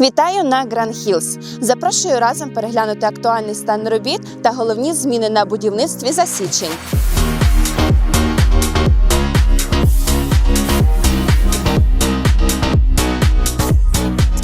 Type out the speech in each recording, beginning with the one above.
Вітаю на Grand Hills. Запрошую разом переглянути актуальний стан робіт та головні зміни на будівництві за січень.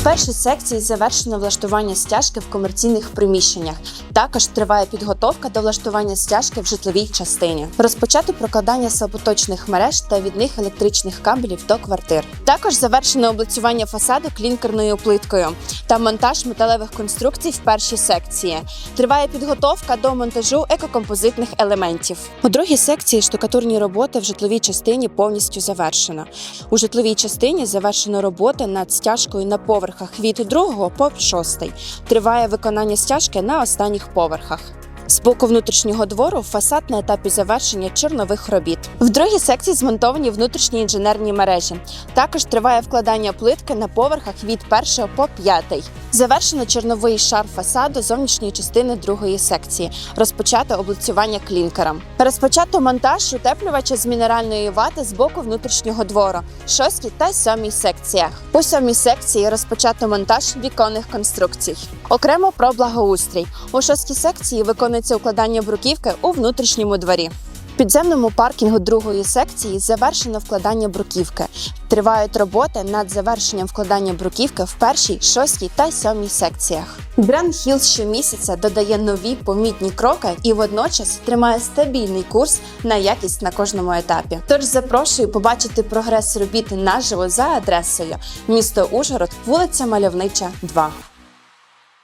Першій секції завершено влаштування стяжки в комерційних приміщеннях. Також триває підготовка до влаштування стяжки в житловій частині. Розпочато прокладання слаботочних мереж та від них електричних кабелів до квартир. Також завершено облицювання фасаду клінкерною плиткою та монтаж металевих конструкцій в першій секції. Триває підготовка до монтажу екокомпозитних елементів. У другій секції штукатурні роботи в житловій частині повністю завершено. У житловій частині завершено роботи над стяжкою на поверхах від 2 по 6. Триває виконання стяжки на останніх поверхах. З боку внутрішнього двору фасад на етапі завершення чорнових робіт. В другій секції змонтовані внутрішні інженерні мережі. Також триває вкладання плитки на поверхах від 1 по 5. Завершено чорновий шар фасаду зовнішньої частини другої секції. Розпочато облицювання клінкером. Розпочато монтаж утеплювача з мінеральної вати з боку внутрішнього двору, шостій та сьомій секціях. У сьомій секції розпочато монтаж віконних конструкцій. Окремо про благоустрій. У шостій секції виконується укладання бруківки у внутрішньому дворі. Підземному паркінгу другої секції завершено вкладання бруківки. Тривають роботи над завершенням вкладання бруківки в першій, шостій та сьомій секціях. Grand Hills щомісяця додає нові помітні кроки і водночас тримає стабільний курс на якість на кожному етапі. Тож запрошую побачити прогрес робіт наживо за адресою місто Ужгород, вулиця Мальовнича, 2.